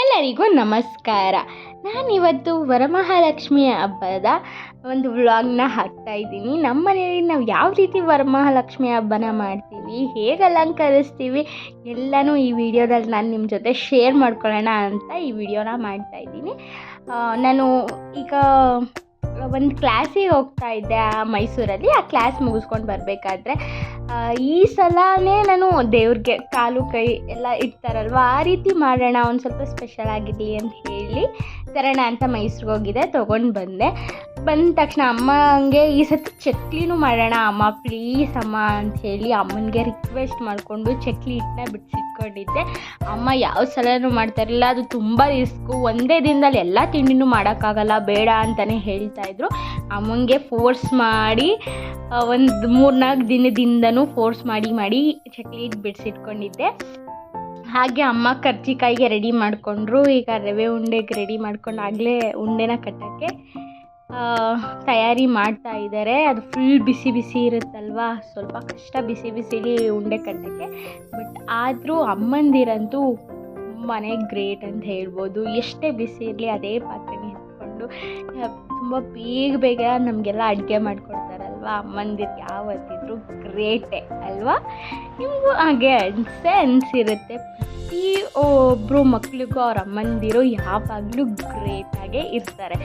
ಎಲ್ಲರಿಗೂ ನಮಸ್ಕಾರ. ನಾನಿವತ್ತು ವರಮಹಾಲಕ್ಷ್ಮಿ ಹಬ್ಬದ ಒಂದು ವ್ಲಾಗ್ನ ಹಾಕ್ತಾ ಇದ್ದೀನಿ. ನಮ್ಮ ಮನೆಯಲ್ಲಿ ನಾವು ಯಾವ ರೀತಿ ವರಮಹಾಲಕ್ಷ್ಮಿ ಹಬ್ಬನ ಮಾಡ್ತೀವಿ, ಹೇಗೆ ಅಲಂಕರಿಸ್ತೀವಿ ಎಲ್ಲನೂ ಈ ವಿಡಿಯೋದಲ್ಲಿ ನಾನು ನಿಮ್ಮ ಜೊತೆ ಶೇರ್ ಮಾಡ್ಕೊಳ್ಳೋಣ ಅಂತ ಈ ವಿಡಿಯೋನ ಮಾಡ್ತಾ ಇದ್ದೀನಿ. ನಾನು ಈಗ ಒಂದು ಕ್ಲಾಸಿಗೆ ಹೋಗ್ತಾ ಇದ್ದೆ ಆ ಮೈಸೂರಲ್ಲಿ. ಆ ಕ್ಲಾಸ್ ಮುಗಿಸ್ಕೊಂಡು ಬರಬೇಕಾದ್ರೆ ಈ ಸಲನೇ ನಾನು ದೇವ್ರಿಗೆ ಕಾಲು ಕೈ ಎಲ್ಲ ಇಡ್ತಾರಲ್ವ? ಆ ರೀತಿ ಮಾಡೋಣ, ಒಂದು ಸ್ವಲ್ಪ ಸ್ಪೆಷಲ್ ಆಗಿರಲಿ ಅಂತ ಹೇಳಿ. ತರೋಣ ಅಂತ ಮೈಸೂರಿಗೆ ಹೋಗಿದ್ದೆ ತೊಗೊಂಡು ಬಂದೆ. ಬಂದ ತಕ್ಷಣ ಅಮ್ಮಂಗೆ ಈ ಸತಿ ಚಕ್ಲಿನೂ ಮಾಡೋಣ, ಅಮ್ಮ ಪ್ಲೀಸ್ ಅಮ್ಮ ಅಂತ ಹೇಳಿ ಅಮ್ಮನಿಗೆ ರಿಕ್ವೆಸ್ಟ್ ಮಾಡಿಕೊಂಡು ಚಕ್ಲಿ ಹಿಟ್ಟನ್ನ ಬಿಡಿಸಿಟ್ಕೊಂಡಿದ್ದೆ ಅಮ್ಮ ಯಾವ ಸಲನೂ ಮಾಡ್ತಾರಿಲ್ಲ ಅದು ತುಂಬ ರಿಸ್ಕು ಒಂದೇ ದಿನದಲ್ಲಿ ಎಲ್ಲ ತಿಂಡಿನೂ ಮಾಡೋಕ್ಕಾಗಲ್ಲ, ಬೇಡ ಅಂತಲೇ ಹೇಳ್ತಾಯಿದ್ರು ಅಮ್ಮಂಗೆ ಫೋರ್ಸ್ ಮಾಡಿ ಒಂದು ಮೂರ್ನಾಲ್ಕು ದಿನದಿಂದನೂ ಫೋರ್ಸ್ ಮಾಡಿ ಮಾಡಿ ಚಕ್ಲಿ ಹಿಟ್ಟು ಬಿಡಿಸಿಟ್ಕೊಂಡಿದ್ದೆ ಹಾಗೆ ಅಮ್ಮ ಕರ್ಜಿಕಾಯಿಗೆ ರೆಡಿ ಮಾಡಿಕೊಂಡ್ರು. ಈಗ ರವೆ ಉಂಡೆಗೆ ರೆಡಿ ಮಾಡ್ಕೊಂಡು ಆಗಲೇ ಉಂಡೆನ ಕಟ್ಟೋಕ್ಕೆ ತಯಾರಿ ಮಾಡ್ತಾ ಇದ್ದಾರೆ ಅದು ಫುಲ್ ಬಿಸಿ ಬಿಸಿ ಇರುತ್ತಲ್ವಾ? ಸ್ವಲ್ಪ ಕಷ್ಟ ಬಿಸಿ ಬಿಸಿಲಿ ಉಂಡೆ ಕಟ್ಟೋಕ್ಕೆ. ಬಟ್ ಆದರೂ ಅಮ್ಮಂದಿರಂತೂ ತುಂಬಾ ಗ್ರೇಟ್ ಅಂತ ಹೇಳ್ಬೋದು. ಎಷ್ಟೇ ಬಿಸಿ ಇರಲಿ ಅದೇ ಪಾತ್ರೆನೇ ಎತ್ಕೊಂಡು ತುಂಬ ಬೇಗ ಬೇಗ ನಮಗೆಲ್ಲ ಅಡುಗೆ ಮಾಡಿಕೊಡ್ತಾರಲ್ವ ಅಮ್ಮಂದಿರು ಯಾವತ್ತಿದ್ರು ಗ್ರೇಟೆ ಅಲ್ವಾ? ನಿಮಗೂ ಹಾಗೆ ಸೆನ್ಸ್ ಅನಿಸಿರುತ್ತೆ ಪ್ರತಿ ಒಬ್ಬರು ಮಕ್ಳಿಗೂ ಅವ್ರ ಅಮ್ಮಂದಿರು ಯಾವಾಗಲೂ ಗ್ರೇಟಾಗೇ ಇರ್ತಾರೆ.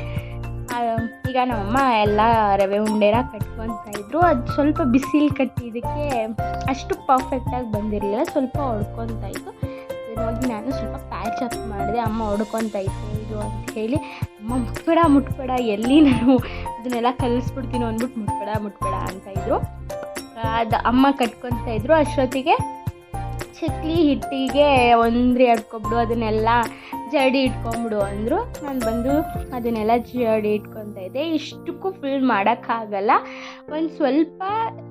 ಈಗ ನಮ್ಮಮ್ಮ ಎಲ್ಲ ರವೆ ಉಂಡೆನ ಕಟ್ಕೊತಾ ಇದ್ರು. ಅದು ಸ್ವಲ್ಪ ಬಿಸಿಲು ಕಟ್ಟಿದ್ದಕ್ಕೆ ಅಷ್ಟು ಪರ್ಫೆಕ್ಟಾಗಿ ಬಂದಿರಲಿಲ್ಲ. ಸ್ವಲ್ಪ ಹೊಡ್ಕೊತಾ ಇತ್ತು ಅದಕ್ಕಾಗಿ ನಾನು ಸ್ವಲ್ಪ ಪ್ಯಾಚ್ ಅಪ್ ಮಾಡಿದೆ. ಅಮ್ಮ ಹೊಡ್ಕೊತಾ ಐತೆ ಇದು ಅಂತ ಹೇಳಿ, ಅಮ್ಮ, ಮುಟ್ಬೇಡ ಮುಟ್ಬೇಡ, ಎಲ್ಲಿ ನಾನು ಅದನ್ನೆಲ್ಲ ಕಲಿಸ್ಬಿಡ್ತೀನಿ ಅಂದ್ಬಿಟ್ಟು ಮುಟ್ಬೇಡ ಮುಟ್ಬೇಡ ಅಂತ ಇದ್ರು. ಅದು ಅಮ್ಮ ಕಟ್ಕೊತಾ ಇದ್ರು. ಅಷ್ಟೊತ್ತಿಗೆ, ಚಕ್ಲಿ ಹಿಟ್ಟಿಗೆ ಒಂದ್ರಿ ಅಡ್ಕೊಬಿಡು ಅದನ್ನೆಲ್ಲ ಜಡಿ ಇಟ್ಕೊಂಬಿಡು ಅಂದರು. ನಾನು ಬಂದು ಅದನ್ನೆಲ್ಲ ಜಡಿ ಇಟ್ಕೊತಾ ಇದ್ದೆ. ಇಷ್ಟಕ್ಕೂ ಫಿಲ್ ಮಾಡೋಕ್ಕಾಗಲ್ಲ ಒಂದು ಸ್ವಲ್ಪ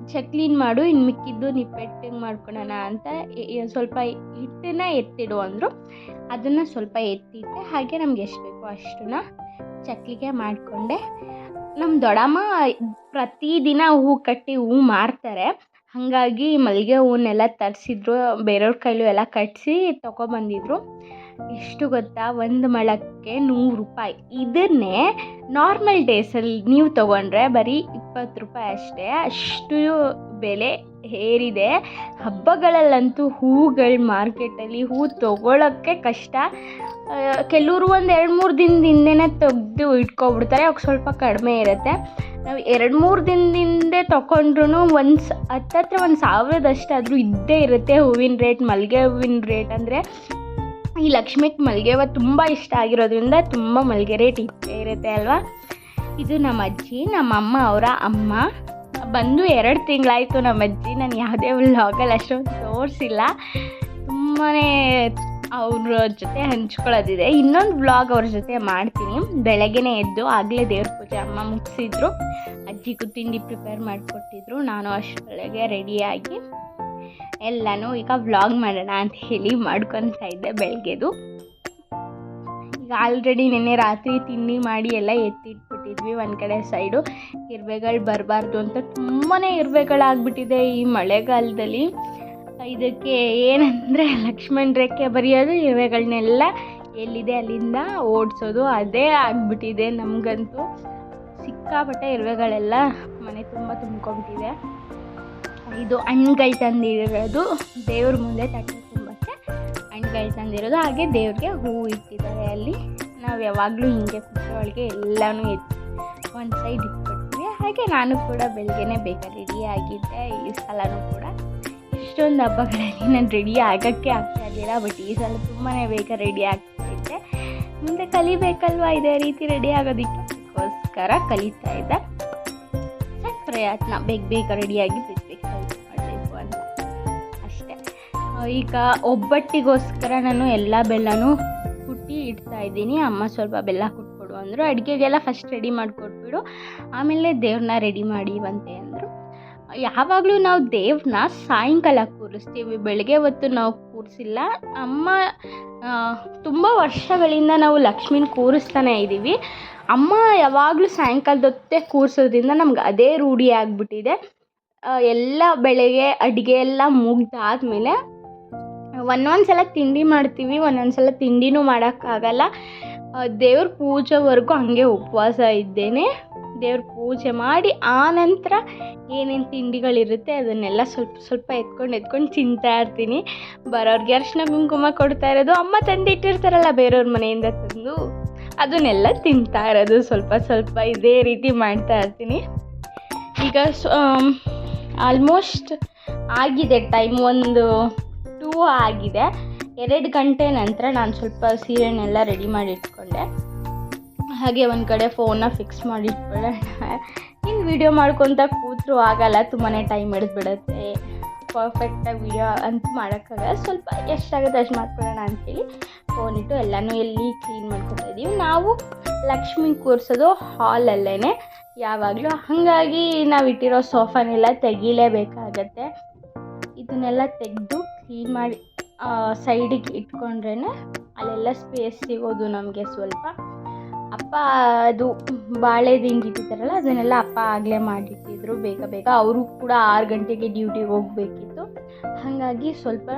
ಚಕ್ಲಿನ ಮಾಡು ಇನ್ನು ಮಿಕ್ಕಿದ್ದು ನಿಪ್ಪೆಟ್ಟಿಂಗ್ ಮಾಡ್ಕೊಳೋಣ ಅಂತ ಸ್ವಲ್ಪ ಹಿಟ್ಟನ್ನ ಎತ್ತಿಡು ಅಂದರು. ಅದನ್ನು ಸ್ವಲ್ಪ ಎತ್ತಿಟ್ಟೆ. ಹಾಗೆ ನಮ್ಗೆ ಎಷ್ಟು ಬೇಕೋ ಅಷ್ಟನ್ನ ಚಕ್ಲಿಗೆ ಮಾಡಿಕೊಂಡೆ. ನಮ್ಮ ದೊಡ್ಡಮ್ಮ ಪ್ರತಿದಿನ ಹೂ ಕಟ್ಟಿ ಹೂ ಮಾರ್ತಾರೆ. ಹಾಗಾಗಿ ಮಲ್ಲಿಗೆ ಹೂವನ್ನೆಲ್ಲ ತರಿಸಿದ್ರು, ಬೇರೆಯವ್ರ ಕೈಲೂ ಎಲ್ಲ ಕಟ್ಟಿಸಿ ತೊಗೊಬಂದಿದ್ರು. ಎಷ್ಟು ಗೊತ್ತಾ? ಒಂದು ಮೊಳಕ್ಕೆ ನೂರು ರೂಪಾಯಿ. ಇದನ್ನೇ ನಾರ್ಮಲ್ ಡೇಸಲ್ಲಿ ನೀವು ತೊಗೊಂಡ್ರೆ ಬರೀ ಇಪ್ಪತ್ತು ರೂಪಾಯಿ ಅಷ್ಟೇ. ಅಷ್ಟು ಬೆಲೆ ಏರಿದೆ. ಹಬ್ಬಗಳಲ್ಲಂತೂ ಹೂಗಳು ಮಾರ್ಕೆಟಲ್ಲಿ ಹೂ ತೊಗೊಳಕ್ಕೆ ಕಷ್ಟ. ಕೆಲವರು ಒಂದು ಎರಡು ಮೂರು ದಿನದಿಂದೇ ತೆಗೆದು ಇಟ್ಕೊಬಿಡ್ತಾರೆ. ಅವಾಗ ಸ್ವಲ್ಪ ಕಡಿಮೆ ಇರುತ್ತೆ. ನಾವು ಎರಡು ಮೂರು ದಿನದಿಂದೆ ತೊಗೊಂಡ್ರು ಒಂದು ಹತ್ತತ್ರ ಒಂದು ಸಾವಿರದಷ್ಟಾದರೂ ಇದ್ದೇ ಇರುತ್ತೆ ಹೂವಿನ ರೇಟ್ ಮಲ್ಲಿಗೆ ಹೂವಿನ ರೇಟ್ ಅಂದರೆ ಈ ಲಕ್ಷ್ಮಿಗೆ ಮಲ್ಲಿಗೆ ಹೂವು ತುಂಬ ಇಷ್ಟ ಆಗಿರೋದ್ರಿಂದ ತುಂಬ ಮಲ್ಲಿಗೆ ರೇಟ್ ಇದ್ದೇ ಇರುತ್ತೆ ಅಲ್ವಾ? ಇದು ನಮ್ಮ ಅಜ್ಜಿ, ನಮ್ಮ ಅಮ್ಮ, ಅವರ ಅಮ್ಮ. ಬಂದು ಎರಡು ತಿಂಗಳಾಯಿತು ನಮ್ಮ ಅಜ್ಜಿ, ನಾನು ಯಾವುದೇ ವ್ಲಾಗಲ್ಲಿ ಅಷ್ಟೊಂದು ತೋರಿಸಿಲ್ಲ. ತುಂಬಾ ಅವ್ರ ಜೊತೆ ಹಂಚ್ಕೊಳ್ಳೋದಿದೆ. ಇನ್ನೊಂದು ವ್ಲಾಗ್ ಅವ್ರ ಜೊತೆ ಮಾಡ್ತೀನಿ. ಬೆಳಗ್ಗೆನೇ ಎದ್ದು ಆಗಲೇ ದೇವ್ರ ಪೂಜೆ ಅಮ್ಮ ಮುಗಿಸಿದ್ರು. ಅಜ್ಜಿಗೂ ತಿಂಡಿ ಪ್ರಿಪೇರ್ ಮಾಡಿಕೊಟ್ಟಿದ್ರು. ನಾನು ಅಷ್ಟರೊಳಗೆ ರೆಡಿಯಾಗಿ ಎಲ್ಲನೂ ಈಗ ವ್ಲಾಗ್ ಮಾಡೋಣ ಅಂತ ಹೇಳಿ ಮಾಡ್ಕೊತಾ ಇದ್ದೆ ಬೆಳಗ್ಗೆದು ಈಗ ಆಲ್ರೆಡಿ ನಿನ್ನೆ ರಾತ್ರಿ ತಿಂಡಿ ಮಾಡಿ ಎಲ್ಲ ಎತ್ತಿಟ್ಬಿಟ್ಟಿದ್ವಿ ಒಂದು ಕಡೆ ಸೈಡು ಇರುವೆಗಳು ಬರಬಾರ್ದು ಅಂತ ತುಂಬಾ ಇರುವೆಗಳಾಗ್ಬಿಟ್ಟಿದೆ ಈ ಮಳೆಗಾಲದಲ್ಲಿ. ಇದಕ್ಕೆ ಏನಂದರೆ ಲಕ್ಷ್ಮಣ್ ರೇಖೆ ಬರೆಯೋದು ಇರುವೆಗಳನ್ನೆಲ್ಲ ಎಲ್ಲಿದೆ ಅಲ್ಲಿಂದ ಓಡಿಸೋದು, ಅದೇ ಆಗಿಬಿಟ್ಟಿದೆ ನಮಗಂತೂ. ಸಿಕ್ಕಾಪಟ್ಟೆ ಇರುವೆಗಳೆಲ್ಲ ಮನೆ ತುಂಬ ತುಂಬ್ಕೊಬಿಟ್ಟಿದೆ ಇದು ಹಣ್ಗಳು ತಂದಿರೋದು. ದೇವ್ರ ಮುಂದೆ ತಟ್ಟೆ ತುಂಬಕ್ಕೆ ಹಣ್ಗಳು ತಂದಿರೋದು. ಹಾಗೆ ದೇವ್ರಿಗೆ ಹೂವು ಇಟ್ಟಿದ್ದಾರೆ ಅಲ್ಲಿ. ನಾವು ಯಾವಾಗಲೂ ಹಿಂಗೆ ಕುಚ್ಚೊಳಗೆ ಎಲ್ಲನೂ ಇತ್ತು ಒಂದು ಸೈಡ್ ಇಟ್ಬಿಡ್ತೀವಿ. ಹಾಗೆ ನಾನು ಕೂಡ ಬೆಳಗ್ಗೆನೇ ಬೇಗ ರೆಡಿ ಆಗಿದ್ದೆ. ಈ ಸಲನೂ ಕೂಡ ಇಷ್ಟೊಂದು ಹಬ್ಬಗಳಲ್ಲಿ ನಾನು ರೆಡಿ ಆಗೋಕ್ಕೆ ಆಗ್ತಾ ಇರಲಿಲ್ಲ. ಬಟ್ ಈ ಸಲ ತುಂಬಾ ಬೇಗ ರೆಡಿ ಆಗ್ತಾ ಇದ್ದೆ ಮುಂದೆ ಕಲಿಬೇಕಲ್ವಾ? ಇದೇ ರೀತಿ ರೆಡಿ ಆಗೋದಕ್ಕೆ. ಕಲಿತಾ ಇದ್ದೆ. ಪ್ರಯತ್ನ. ಬೇಗ ಬೇಗ ರೆಡಿಯಾಗಿ ಈಗ ಒಬ್ಬಟ್ಟಿಗೋಸ್ಕರ ನಾನು ಎಲ್ಲ ಬೆಲ್ಲನೂ ಕುಟ್ಟಿ ಇಡ್ತಾ ಇದ್ದೀನಿ. ಅಮ್ಮ ಸ್ವಲ್ಪ ಬೆಲ್ಲ ಕುಟ್ಕೊಡು ಅಂದರು. ಅಡುಗೆಗೆಲ್ಲ ಫಸ್ಟ್ ರೆಡಿ ಮಾಡಿಕೊಟ್ಬಿಡು. ಆಮೇಲೆ ದೇವ್ರನ್ನ ರೆಡಿ ಮಾಡಿವಂತೆ ಅಂದರು. ಯಾವಾಗಲೂ ನಾವು ದೇವ್ರನ್ನ ಸಾಯಂಕಾಲ ಕೂರಿಸ್ತೀವಿ. ಬೆಳಗ್ಗೆ ಹೊತ್ತು ನಾವು ಕೂರಿಸಿಲ್ಲ. ಅಮ್ಮ ತುಂಬ ವರ್ಷಗಳಿಂದ ನಾವು ಲಕ್ಷ್ಮಿನ ಕೂರಿಸ್ತಾನೆ ಇದ್ದೀವಿ ಅಮ್ಮ ಯಾವಾಗಲೂ ಸಾಯಂಕಾಲದ ಹೊತ್ತೇ ಕೂರಿಸೋದ್ರಿಂದ ನಮ್ಗೆ ಅದೇ ರೂಢಿ ಆಗಿಬಿಟ್ಟಿದೆ. ಎಲ್ಲ ಬೆಳಗ್ಗೆ ಅಡುಗೆ ಎಲ್ಲ ಮುಗ್ದಾದ್ಮೇಲೆ ಒಂದೊಂದು ಸಲ ತಿಂಡಿ ಮಾಡ್ತೀವಿ ಒಂದೊಂದು ಸಲ ತಿಂಡಿನೂ ಮಾಡೋಕ್ಕಾಗಲ್ಲ ದೇವ್ರ ಪೂಜೆವರೆಗೂ ಹಾಗೆ ಉಪವಾಸ ಇದ್ದೇನೆ. ದೇವ್ರ ಪೂಜೆ ಮಾಡಿ ಆ ನಂತರ ಏನೇನು ತಿಂಡಿಗಳಿರುತ್ತೆ ಅದನ್ನೆಲ್ಲ ಸ್ವಲ್ಪ ಸ್ವಲ್ಪ ಎತ್ಕೊಂಡು ಎತ್ಕೊಂಡು ತಿಂತಾ ಇರ್ತೀನಿ. ಬರೋರಿಗೆ ಅರ್ಶಿನ ಕುಂಕುಮ ಕೊಡ್ತಾ ಇರೋದು, ಅಮ್ಮ ತಂದಿಟ್ಟಿರ್ತಾರಲ್ಲ ಬೇರೆಯವ್ರ ಮನೆಯಿಂದ ತಂದು, ಅದನ್ನೆಲ್ಲ ತಿಂತಾ ಇರೋದು ಸ್ವಲ್ಪ ಸ್ವಲ್ಪ ಇದೇ ರೀತಿ ಮಾಡ್ತಾ ಇರ್ತೀನಿ. ಈಗ ಆಲ್ಮೋಸ್ಟ್ ಆಗಿದೆ ಟೈಮ್ ಒಂದು ಟೂ ಆಗಿದೆ. ಎರಡು ಗಂಟೆ ನಂತರ ನಾನು ಸ್ವಲ್ಪ ಸೀರೆನೆಲ್ಲ ರೆಡಿ ಮಾಡಿ ಇಟ್ಕೊಂಡೆ ಹಾಗೆ ಒಂದು ಕಡೆ ಫೋನ್ನ ಫಿಕ್ಸ್ ಮಾಡಿ ಇಟ್ಕೊಳ್ಳೋಣ ಇನ್ನು ವೀಡಿಯೋ ಮಾಡ್ಕೊತ ಕೂತರು ಆಗಲ್ಲ ತುಂಬಾ ಟೈಮ್ ಹಿಡಿದ್ಬಿಡುತ್ತೆ. ಪರ್ಫೆಕ್ಟಾಗಿ ವೀಡಿಯೋ ಅಂತ ಮಾಡೋಕ್ಕಾಗಲ್ಲ. ಸ್ವಲ್ಪ ಎಷ್ಟಾಗುತ್ತೆ ಅಷ್ಟು ಮಾಡ್ಕೊಳ್ಳೋಣ ಅಂತೇಳಿ ಫೋನ್ ಇಟ್ಟು ಎಲ್ಲನೂ ಎಲ್ಲಿ ಕ್ಲೀನ್ ಮಾಡ್ಕೊತಾ ಇದ್ದೀವಿ ನಾವು ಲಕ್ಷ್ಮಿ ಕೂರಿಸೋದು ಹಾಲಲ್ಲೇ ಯಾವಾಗಲೂ ಹಾಗಾಗಿ ನಾವು ಇಟ್ಟಿರೋ ಸೋಫಾನೆಲ್ಲ ತೆಗಿಲೇಬೇಕಾಗತ್ತೆ. ಇದನ್ನೆಲ್ಲ ತೆಗೆದು ಕ್ಲೀನ್ ಮಾಡಿ ಸೈಡಿಗೆ ಇಟ್ಕೊಂಡ್ರೇ ಅಲ್ಲೆಲ್ಲ ಸ್ಪೇಸ್ ಸಿಗೋದು ನಮಗೆ ಸ್ವಲ್ಪ. ಅಪ್ಪ ಅದು ಬಾಳೆ ದಿಂಡಿ ಇಟ್ಟಿದ್ದಾರಲ್ಲ ಅದನ್ನೆಲ್ಲ ಅಪ್ಪ ಆಗಲೇ ಮಾಡಿಟ್ಟಿದ್ರು ಬೇಗ ಬೇಗ. ಅವರು ಕೂಡ ಆರು ಗಂಟೆಗೆ ಡ್ಯೂಟಿಗೆ ಹೋಗಬೇಕಿತ್ತು. ಹಾಗಾಗಿ ಸ್ವಲ್ಪ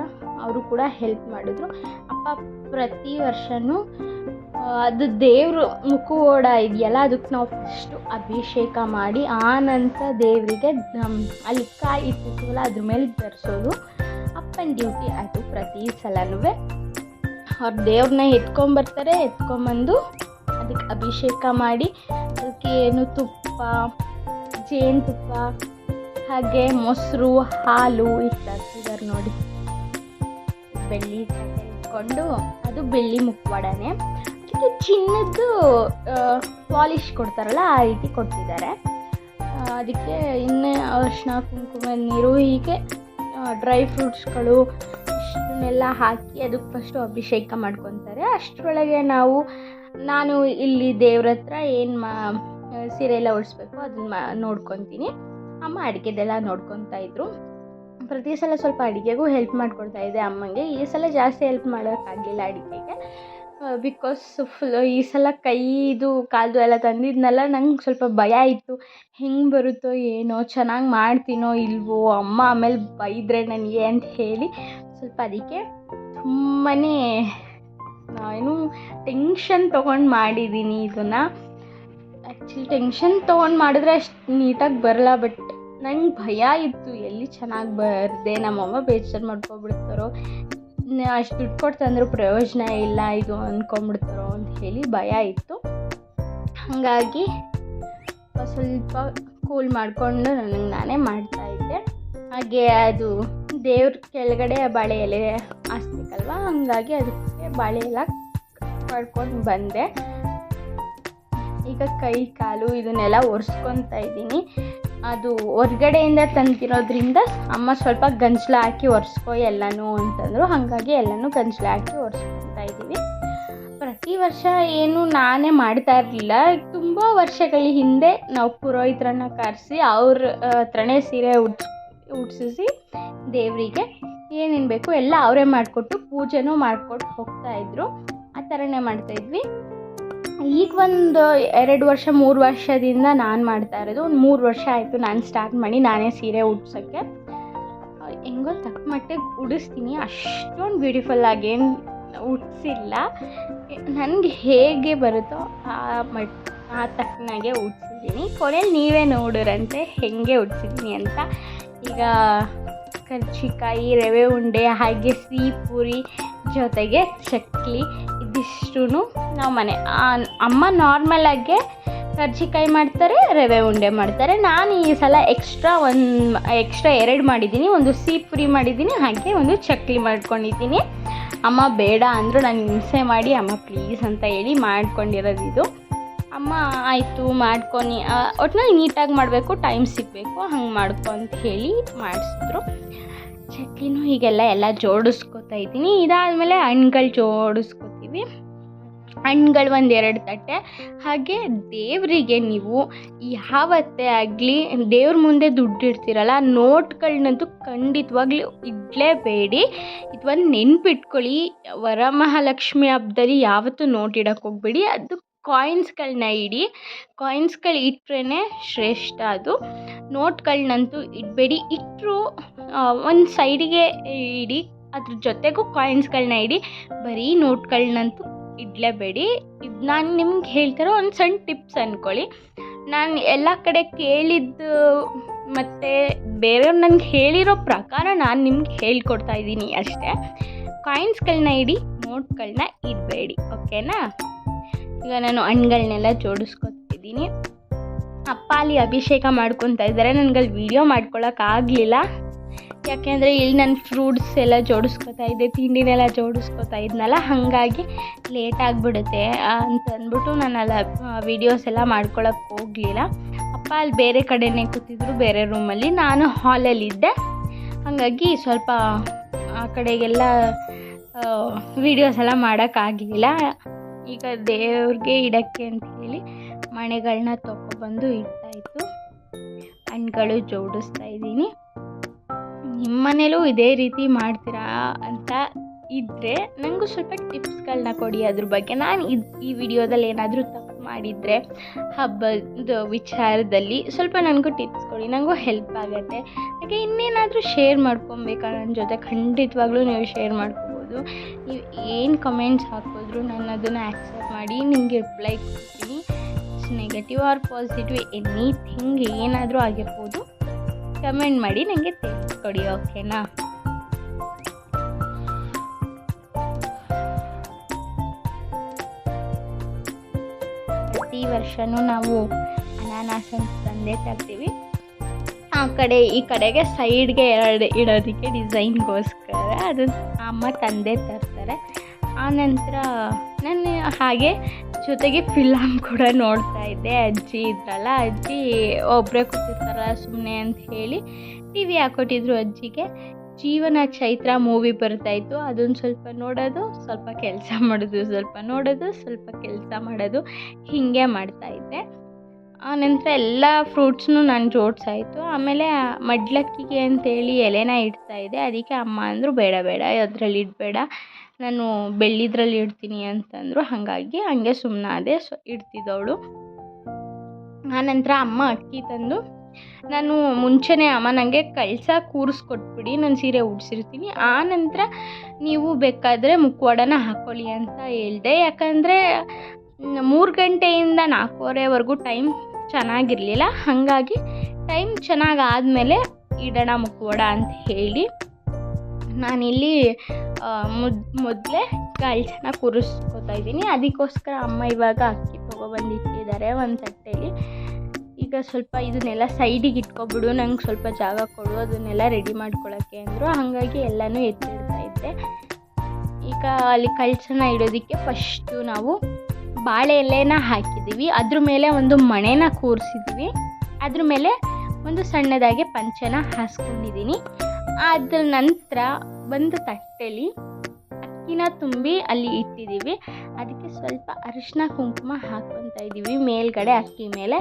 ಅವರು ಕೂಡ ಹೆಲ್ಪ್ ಮಾಡಿದ್ರು. ಅಪ್ಪ ಪ್ರತಿ ವರ್ಷವೂ ಅದು ದೇವರು ಮುಖವಾಡ ಇದೆಯಲ್ಲ, ಅದಕ್ಕೆ ನಾವು ಫಸ್ಟು ಅಭಿಷೇಕ ಮಾಡಿ ಆ ನಂತರ ದೇವರಿಗೆ ಅಲ್ಲಿ ಕಾಯಿ ಇಟ್ಟಿರ್ತೀವಲ್ಲ, ಅದ್ರ ಮೇಲೆ ಧರಿಸೋದು ಅಪ್ಪನ ಡ್ಯೂಟಿ ಅದು ಪ್ರತಿ ಸಲನೂ ಅವ್ರು ದೇವ್ರನ್ನ ಎತ್ಕೊಂಬರ್ತಾರೆ, ಎತ್ಕೊಂಬಂದು ಅದಕ್ಕೆ ಅಭಿಷೇಕ ಮಾಡಿ, ಅದಕ್ಕೆ ಏನು ತುಪ್ಪ ಜೇನುತುಪ್ಪ ಹಾಗೆ ಮೊಸರು, ಹಾಲು ಇಟ್ಟು ನೋಡಿ. ಬೆಳ್ಳಿ ಇಟ್ಕೊಂಡು ಅದು ಬೆಳ್ಳಿ ಮುಖವಾಡನೆ ಅದಕ್ಕೆ ಚಿನ್ನದ್ದು ಪಾಲಿಶ್ ಕೊಡ್ತಾರಲ್ಲ, ಆ ರೀತಿ ಕೊಟ್ಟಿದ್ದಾರೆ. ಅದಕ್ಕೆ ಇನ್ನೇ ಅರಿಶಿನ, ಕುಂಕುಮ, ನೀರು ಹೀಗೆ ಡ್ರೈ ಫ್ರೂಟ್ಸ್ಗಳು ಇಷ್ಟನ್ನೆಲ್ಲ ಹಾಕಿ ಅದಕ್ಕೆ ಫಸ್ಟು ಅಭಿಷೇಕ ಮಾಡ್ಕೊತಾರೆ. ಅಷ್ಟರೊಳಗೆ ನಾವು, ನಾನು ಇಲ್ಲಿ ದೇವ್ರ ಹತ್ರ ಏನು ಮಾ, ಸೀರೆ ಎಲ್ಲ ಉಡಿಸ್ಬೇಕು ಅದನ್ನ ನೋಡ್ಕೊತೀನಿ. ಅಮ್ಮ ಅಡುಗೆದೆಲ್ಲ ನೋಡ್ಕೊತಾ ಇದ್ರು. ಪ್ರತಿ ಸಲ ಸ್ವಲ್ಪ ಅಡುಗೆಗೂ ಹೆಲ್ಪ್ ಮಾಡ್ಕೊಳ್ತಾ ಇದ್ದೆ ಅಮ್ಮಂಗೆ. ಈ ಸಲ ಜಾಸ್ತಿ ಹೆಲ್ಪ್ ಮಾಡೋಕ್ಕಾಗಲಿಲ್ಲ ಅಡುಗೆಗೆ. ಬಿಕಾಸ್ ಫುಲ್ ಈ ಸಲ ಕೈದು ಕಾಲ್ದು ಎಲ್ಲ ತಂದಿದ್ನಲ್ಲ, ನಂಗೆ ಸ್ವಲ್ಪ ಭಯ ಇತ್ತು. ಹೆಂಗೆ ಬರುತ್ತೋ ಏನೋ, ಚೆನ್ನಾಗಿ ಮಾಡ್ತೀನೋ ಇಲ್ವೋ, ಅಮ್ಮ ಆಮೇಲೆ ಬೈದ್ರೆ ನನಗೆ ಅಂತ ಹೇಳಿ ಸ್ವಲ್ಪ ಅದಕ್ಕೆ ತುಂಬಾ ಏನು ಟೆನ್ಷನ್ ತೊಗೊಂಡು ಮಾಡಿದ್ದೀನಿ ಇದನ್ನು. ಆ್ಯಕ್ಚುಲಿ ಟೆನ್ಷನ್ ತೊಗೊಂಡು ಮಾಡಿದ್ರೆ ಅಷ್ಟು ನೀಟಾಗಿ ಬರಲ್ಲ ಬಟ್ ನಂಗೆ ಭಯ ಇತ್ತು, ಎಲ್ಲಿ ಚೆನ್ನಾಗಿ ಬರದೆ ನಮ್ಮಮ್ಮ ಬೇಜಾರು ಮಾಡ್ಕೊಬಿಡ್ತಾರೋ. ಅಷ್ಟು ದುಡ್ಡು ಕೊಟ್ಟು ತಂದರೂ ಪ್ರಯೋಜನ ಇಲ್ಲ, ಇದು ಅಂದ್ಕೊಂಬಿಡ್ತಾರೋ ಅಂತ ಹೇಳಿ ಭಯ ಇತ್ತು. ಹಾಗಾಗಿ ಸ್ವಲ್ಪ ಕೂಲ್ ಮಾಡಿಕೊಂಡು ನನಗೆ ನಾನೇ ಮಾಡ್ತಾಯಿದ್ದೆ ಹಾಗೆ ಅದು ದೇವ್ರ ಕೆಳಗಡೆ ಬಾಳೆ ಎಲೆ ಹಾಸ್ಬೇಕಲ್ವ? ಹಾಗಾಗಿ ಅದಕ್ಕೆ ಬಾಳೆ ಎಲ್ಲ ಕಡ್ಕೊಂಡು ಬಂದೆ. ಈಗ ಕೈ, ಕಾಲು ಇದನ್ನೆಲ್ಲ ಒರೆಸ್ಕೊತಾ ಇದ್ದೀನಿ. ಅದು ಹೊರ್ಗಡೆಯಿಂದ ತಂದಿರೋದ್ರಿಂದ ಅಮ್ಮ ಸ್ವಲ್ಪ ಗಂಜಲ ಹಾಕಿ ಒರೆಸ್ಕೊ ಎಲ್ಲನೂ ಅಂತಂದರು. ಹಾಗಾಗಿ ಎಲ್ಲನೂ ಗಂಜಲ ಹಾಕಿ ಒರೆಸ್ಕೊತಾ ಇದ್ದೀವಿ. ಪ್ರತಿ ವರ್ಷ ಏನು ನಾನೇ ಮಾಡ್ತಾ ಇರಲಿಲ್ಲ. ತುಂಬ ವರ್ಷಗಳ ಹಿಂದೆ ನಾವು ಪುರೋಹಿತರನ್ನ ಕರೆಸಿ ಅವ್ರ ಹತ್ರನೇ ಸೀರೆ ಉಡ್ಸ್, ಉಡ್ಸಿಸಿ ದೇವರಿಗೆ ಏನೇನು ಬೇಕು ಎಲ್ಲ ಅವರೇ ಮಾಡಿಕೊಟ್ಟು ಪೂಜೆನೂ ಮಾಡಿಕೊಟ್ಟು ಹೋಗ್ತಾಯಿದ್ರು ಆ ಥರನೇ ಮಾಡ್ತಾಯಿದ್ವಿ ಈಗ ಒಂದು ಎರಡು ವರ್ಷ, ಮೂರು ವರ್ಷದಿಂದ ನಾನು ಮಾಡ್ತಾ ಇರೋದು. ಒಂದು ಮೂರು ವರ್ಷ ಆಯಿತು ನಾನು ಸ್ಟಾರ್ಟ್ ಮಾಡಿ, ನಾನೇ ಸೀರೆ ಉಡ್ಸೋಕ್ಕೆ. ಹೆಂಗೋ ತಕ್ಕ ಮಟ್ಟಿಗೆ ಉಡಿಸ್ತೀನಿ. ಅಷ್ಟೊಂದು ಬ್ಯೂಟಿಫುಲ್ ಆಗೇನು ಉಡ್ಸಿಲ್ಲ. ನನಗೆ ಹೇಗೆ ಬರುತ್ತೋ ಆ ಮಟ್, ಆ ತಕ್ಕನಾಗೆ ಉಡ್ಸಿದ್ದೀನಿ. ಕೊನೆಯಲ್ಲಿ ನೀವೇ ನೋಡಿರಂತೆ ಹೇಗೆ ಉಡ್ಸಿದ್ದೀನಿ ಅಂತ. ಈಗ ಕರ್ಜಿಕಾಯಿ, ರವೆ ಉಂಡೆ, ಹಾಗೆ ಸಿಹಿ ಪೂರಿ ಜೊತೆಗೆ ಚಕ್ಲಿ. ಇದಿಷ್ಟು ನಾವು ಮನೆ ಅಮ್ಮ ನಾರ್ಮಲಾಗೆ ಕರ್ಜಿಕಾಯಿ ಮಾಡ್ತಾರೆ, ರವೆ ಉಂಡೆ ಮಾಡ್ತಾರೆ. ನಾನು ಈ ಸಲ ಎಕ್ಸ್ಟ್ರಾ ಒಂದು ಎಕ್ಸ್ಟ್ರಾ ಎರಡು ಮಾಡಿದ್ದೀನಿ. ಒಂದು ಸೀ ಪುರಿ ಮಾಡಿದ್ದೀನಿ, ಹಾಗೆ ಒಂದು ಚಕ್ಲಿ ಮಾಡ್ಕೊಂಡಿದ್ದೀನಿ. ಅಮ್ಮ ಬೇಡ ಅಂದರು ನಾನು ಹಿಂಸೆ ಮಾಡಿ, ಅಮ್ಮ ಪ್ಲೀಸ್ ಅಂತ ಹೇಳಿ ಮಾಡ್ಕೊಂಡಿರೋದು ಇದು. ಅಮ್ಮ ಆಯಿತು, ಮಾಡ್ಕೊನಿ. ಒಟ್ನಲ್ಲಿ ನೀಟಾಗಿ ಮಾಡಬೇಕು ಟೈಮ್ ಸಿಗಬೇಕು, ಹಂಗೆ ಮಾಡ್ಕೊ ಅಂತ ಹೇಳಿ ಮಾಡಿಸಿದ್ರು. ಚಕ್ಲಿನೂ ಹೀಗೆಲ್ಲ ಎಲ್ಲ ಜೋಡಿಸ್ಕೊತಾ ಇದ್ದೀನಿ. ಇದಾದಮೇಲೆ ಹಣ್ಗಳು ಜೋಡಿಸ್ಕೊತೀವಿ ಹಣ್ಗಳು ಒಂದು ಎರಡು ತಟ್ಟೆ. ಹಾಗೆ ದೇವರಿಗೆ ನೀವು ಯಾವತ್ತೇ ಆಗಲಿ ದೇವ್ರ ಮುಂದೆ ದುಡ್ಡು ಇಡ್ತೀರಲ್ಲ ನೋಟ್ಗಳನ್ನಂತೂ ಖಂಡಿತವಾಗ್ಲೂ ಇಡಲೇಬೇಡಿ. ಇದು ಒಂದು ನೆನ್ಪಿಟ್ಕೊಳ್ಳಿ. ವರಮಹಾಲಕ್ಷ್ಮಿ ಹಬ್ಬದಲ್ಲಿ ಯಾವತ್ತೂ ನೋಟ್ ಇಡಕ್ಕೆ ಹೋಗ್ಬೇಡಿ. ಅದು ಕಾಯಿನ್ಸ್ಗಳನ್ನ ಇಡಿ. ಕಾಯಿನ್ಸ್ಗಳು ಇಟ್ರೇ ಶ್ರೇಷ್ಠ ಅದು. ನೋಟ್ಗಳನ್ನಂತೂ ಇಡಬೇಡಿ. ಇಟ್ಟರು ಒಂದು ಸೈಡಿಗೆ ಇಡಿ. ಅದ್ರ ಜೊತೆಗೂ ಕಾಯಿನ್ಸ್ಗಳನ್ನ ಇಡಿ, ಬರೀ ನೋಟ್ಗಳನ್ನಂತೂ ಇಡಲೇಬೇಡಿ. ಇದು ನಾನು ನಿಮ್ಗೆ ಹೇಳ್ತಿರೋ ಒಂದು ಸಣ್ಣ ಟಿಪ್ಸ್ ಅಂದ್ಕೊಳ್ಳಿ ನಾನು ಎಲ್ಲ ಕಡೆ ಕೇಳಿದ್ದು ಮತ್ತು ಬೇರೆಯವ್ರು ನನಗೆ ಹೇಳಿರೋ ಪ್ರಕಾರ ನಾನು ನಿಮ್ಗೆ ಹೇಳ್ಕೊಡ್ತಾ ಇದ್ದೀನಿ ಅಷ್ಟೇ. ಕಾಯಿನ್ಸ್ಗಳನ್ನ ಇಡಿ ನೋಟ್ಗಳನ್ನ ಇಡಬೇಡಿ, ಓಕೆನಾ? ಈಗ ನಾನು ಹಣ್ಗಳನ್ನೆಲ್ಲ ಜೋಡಿಸ್ಕೊತಿದ್ದೀನಿ. ಅಪ್ಪ ಅಲ್ಲಿ ಅಭಿಷೇಕ ಮಾಡ್ಕೊತಾ ಇದ್ದಾರೆ. ನನಗಲ್ಲಿ ವೀಡಿಯೋ ಮಾಡ್ಕೊಳಕ್ಕಾಗಲಿಲ್ಲ ಯಾಕೆಂದರೆ ಇಲ್ಲಿ ನಾನು ಫ್ರೂಟ್ಸ್ ಎಲ್ಲ ಜೋಡಿಸ್ಕೊತಾ ಇದ್ದೆ, ತಿಂಡಿನೆಲ್ಲ ಜೋಡಿಸ್ಕೊತಾ ಇದ್ನಲ್ಲ, ಹಾಗಾಗಿ ಲೇಟ್ ಆಗಿಬಿಡುತ್ತೆ ಅಂತ ಅಂದ್ಬಿಟ್ಟು ನಾನು ಅಲ್ಲ ವೀಡಿಯೋಸ್ ಎಲ್ಲ ಮಾಡ್ಕೊಳಕ್ಕೆ ಹೋಗಲಿಲ್ಲ. ಅಪ್ಪ ಅಲ್ಲಿ ಬೇರೆ ಕಡೆನೇ ಕೂತಿದ್ರು, ಬೇರೆ ರೂಮಲ್ಲಿ ನಾನು ಹಾಲಲ್ಲಿದ್ದೆ ಹಾಗಾಗಿ ಸ್ವಲ್ಪ, ಆ ಕಡೆಗೆಲ್ಲ ವೀಡಿಯೋಸ್ ಎಲ್ಲ ಮಾಡೋಕ್ಕಾಗಲಿಲ್ಲ ಈಗ ದೇವ್ರಿಗೆ ಇಡೋಕ್ಕೆ ಅಂತ ಹೇಳಿ ಮಣೆಗಳನ್ನ ತೊಗೊಬಂದು ಇಡ್ತಾಯಿತ್ತು ಹಣ್ಗಳು ಜೋಡಿಸ್ತಾ ಇದ್ದೀನಿ. ನಿಮ್ಮ ಮನೇಲೂ ಇದೇ ರೀತಿ ಮಾಡ್ತೀರಾ ಅಂತ ಇದ್ದರೆ ನನಗೂ ಸ್ವಲ್ಪ ಟಿಪ್ಸ್ಗಳನ್ನ ಕೊಡಿ ಅದ್ರ ಬಗ್ಗೆ. ನಾನು ಇದು ಈ ವಿಡಿಯೋದಲ್ಲಿ ಏನಾದರೂ ತಪ್ಪು ಮಾಡಿದರೆ ಹಬ್ಬದ ವಿಚಾರದಲ್ಲಿ ಸ್ವಲ್ಪ ನನಗೂ ಟಿಪ್ಸ್ ಕೊಡಿ ನನಗೂ ಹೆಲ್ಪ್ ಆಗುತ್ತೆ. ಹಾಗೆ ಇನ್ನೇನಾದರೂ ಶೇರ್ ಮಾಡ್ಕೊಬೇಕಾ ನನ್ನ ಜೊತೆ? ಖಂಡಿತವಾಗ್ಲೂ ನೀವು ಶೇರ್ ಮಾಡ್ಕೋಬೋದು. ನೀವು ಏನು ಕಮೆಂಟ್ಸ್ ಹಾಕಿದ್ರು ನಾನು ಅದನ್ನು ಆ್ಯಕ್ಸೆಪ್ಟ್ ಮಾಡಿ, ನಿಮಗೆ ರಿಪ್ಲೈ ಕೊಡ್ತೀನಿ. ನೆಗೆಟಿವ್ ಆರ್ ಪಾಸಿಟಿವ್, ಎನಿಥಿಂಗ್ ಏನಾದರೂ ಆಗಿರ್ಬೋದು. ಕಮೆಂಟ್ ಮಾಡಿ ನನಗೆ ತಿಳಿಸ್ಕೊಡಿ ಓಕೆನಾ ಪ್ರತಿ ವರ್ಷನೂ ನಾವು ಅನಾನಾಸ್ ತಂದೆ ತರ್ತೀವಿ. ಆ ಕಡೆ, ಈ ಕಡೆಗೆ ಸೈಡ್ಗೆ ಎರಡು ಇಡೋದಕ್ಕೆ ಡಿಸೈನ್ಗೋಸ್ಕರ ಅದು ಅಮ್ಮ ತಂದೆ ತರ್ತಾರೆ. ಆನಂತರ ನಾನು ಹಾಗೆ ಜೊತೆಗೆ ಫಿಲಮ್ ಕೂಡ ನೋಡ್ತಾ ಇದ್ದೆ. ಅಜ್ಜಿ ಇದ್ರಲ್ಲ, ಅಜ್ಜಿ ಒಬ್ಬರೇ ಕೂತಿರ್ತಾರಲ್ಲ ಸುಮ್ಮನೆ ಅಂತ ಹೇಳಿ ಟಿ ವಿ ಹಾಕೊಟ್ಟಿದ್ರು ಅಜ್ಜಿಗೆ. ಜೀವನ ಚೈತ್ರ ಮೂವಿ ಬರ್ತಾಯಿತ್ತು ಅದನ್ನು ಸ್ವಲ್ಪ ನೋಡೋದು, ಸ್ವಲ್ಪ ಕೆಲಸ ಮಾಡೋದು, ಸ್ವಲ್ಪ ನೋಡೋದು, ಸ್ವಲ್ಪ ಕೆಲಸ ಮಾಡೋದು, ಹೀಗೆ ಮಾಡ್ತಾಯಿದ್ದೆ ಆನಂತರ ಎಲ್ಲ ಫ್ರೂಟ್ಸ್ನು ನಾನು ಜೋಡಿಸಾಯಿತು ಆಮೇಲೆ ಮಡ್ಲಕ್ಕಿಗೆ ಅಂತೇಳಿ ಎಲೆನ ಇಡ್ತಾಯಿದ್ದೆ ಅದಕ್ಕೆ ಅಮ್ಮ ಅಂದರು, ಬೇಡ ಬೇಡ, ಅದರಲ್ಲಿ ಇಡಬೇಡ. ನಾನು ಬೆಳ್ಳಿದ್ರಲ್ಲಿ ಇಡ್ತೀನಿ ಅಂತಂದರು ಹಾಗಾಗಿ ಹಾಗೆ ಸುಮ್ಮನಾದೆ ಸೊ ಇಡ್ತಿದ್ದವಳು. ಆನಂತರ ಅಮ್ಮ ಅಕ್ಕಿ ತಂದು, ನಾನು ಮುಂಚೆನೇ ಅಮ್ಮ ನನಗೆ ಕಳಸ ಕೂರಿಸ್ಕೊಟ್ಬಿಡಿ ನಾನು ಸೀರೆ ಉಡ್ಸಿರ್ತೀನಿ. ಆ ನಂತರ ನೀವು ಬೇಕಾದರೆ ಮುಖವಾಡನ ಹಾಕ್ಕೊಳ್ಳಿ ಅಂತ ಹೇಳಿದೆ. ಯಾಕಂದರೆ ಮೂರು ಗಂಟೆಯಿಂದ ನಾಲ್ಕೂವರೆವರೆಗೂ ಟೈಮ್ ಚೆನ್ನಾಗಿರಲಿಲ್ಲ. ಹಾಗಾಗಿ ಟೈಮ್ ಚೆನ್ನಾಗಿ ಆದಮೇಲೆ ಇಡೋಣ ಮುಖವಾಡ ಅಂತ ಹೇಳಿ ನಾನಿಲ್ಲಿ ಮುದ್, ಮೊದಲೇ ಕಳಶನ ಕೂರಿಸ್ಕೊತಾ ಇದ್ದೀನಿ. ಅದಕ್ಕೋಸ್ಕರ ಅಮ್ಮ ಇವಾಗ ಅಕ್ಕಿ ತೊಗೊಬಂದು ಇಟ್ಟಿದ್ದಾರೆ ಒಂದು ತಟ್ಟೆಯಲ್ಲಿ ಈಗ ಸ್ವಲ್ಪ ಇದನ್ನೆಲ್ಲ ಸೈಡಿಗೆ ಇಟ್ಕೊಬಿಡು, ನಂಗೆ ಸ್ವಲ್ಪ ಜಾಗ ಕೊಡು, ಅದನ್ನೆಲ್ಲ ರೆಡಿ ಮಾಡ್ಕೊಳ್ಳೋಕ್ಕೆ ಅಂದರು. ಹಾಗಾಗಿ ಎಲ್ಲನೂ ಎತ್ತಿಡ್ತಾ ಇದ್ದೆ. ಈಗ ಅಲ್ಲಿ ಕಳ್ಸನ ಇಡೋದಕ್ಕೆ ಫಸ್ಟು ನಾವು ಬಾಳೆ ಎಲೆನ ಹಾಕಿದ್ದೀವಿ ಅದ್ರ ಮೇಲೆ ಒಂದು ಮಣೆನ ಕೂರಿಸಿದ್ವಿ. ಅದ್ರ ಮೇಲೆ ಒಂದು ಸಣ್ಣದಾಗಿ ಪಂಚನ ಹಾಸ್ಕೊಂಡಿದ್ದೀನಿ ಅದ್ರ ನಂತರ ಒಂದು ತಟ್ಟೆಲಿ ಅಕ್ಕಿನ ತುಂಬಿ ಅಲ್ಲಿ ಇಟ್ಟಿದ್ದೀವಿ ಅದಕ್ಕೆ ಸ್ವಲ್ಪ ಅರಿಶಿನ ಕುಂಕುಮ ಹಾಕ್ಕೊತಾ ಇದ್ದೀವಿ ಮೇಲ್ಗಡೆ ಅಕ್ಕಿ ಮೇಲೆ.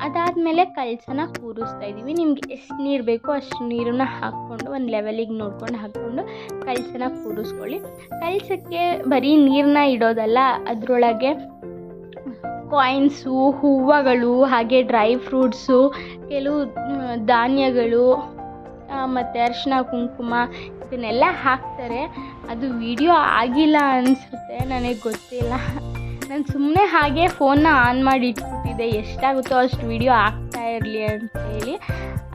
ಅದಾದಮೇಲೆ ಕಲ್ಸನ ಕೂರಿಸ್ತಾ ಇದ್ದೀವಿ ನಿಮ್ಗೆ ಎಷ್ಟು ನೀರು ಬೇಕೋ ಅಷ್ಟು ನೀರನ್ನ ಹಾಕ್ಕೊಂಡು ಒಂದು ಲೆವೆಲಿಗೆ ನೋಡ್ಕೊಂಡು ಹಾಕ್ಕೊಂಡು ಕಲ್ಸನ ಕೂರಿಸ್ಕೊಳ್ಳಿ. ಕಲ್ಸಕ್ಕೆ ಬರೀ ನೀರನ್ನ ಇಡೋದಲ್ಲ, ಅದರೊಳಗೆ ಕಾಯಿನ್ಸು ಹೂವುಗಳು, ಹಾಗೆ ಡ್ರೈ ಫ್ರೂಟ್ಸು ಕೆಲವು, ಧಾನ್ಯಗಳು ಮತ್ತು ಅರಿಶಿನ ಕುಂಕುಮ ಇದನ್ನೆಲ್ಲ ಹಾಕ್ತಾರೆ. ಅದು ವಿಡಿಯೋ ಆಗಿಲ್ಲ ಅನಿಸುತ್ತೆ, ನನಗೆ ಗೊತ್ತಿಲ್ಲ. ನಾನು ಸುಮ್ಮನೆ ಹಾಗೆ ಫೋನ್ನ ಆನ್ ಮಾಡಿ ಇಟ್ಬಿಟ್ಟಿದ್ದೆ ಎಷ್ಟಾಗುತ್ತೋ ಅಷ್ಟು ವಿಡಿಯೋ ಆಗ್ತಾ ಇರಲಿ ಅಂತೇಳಿ.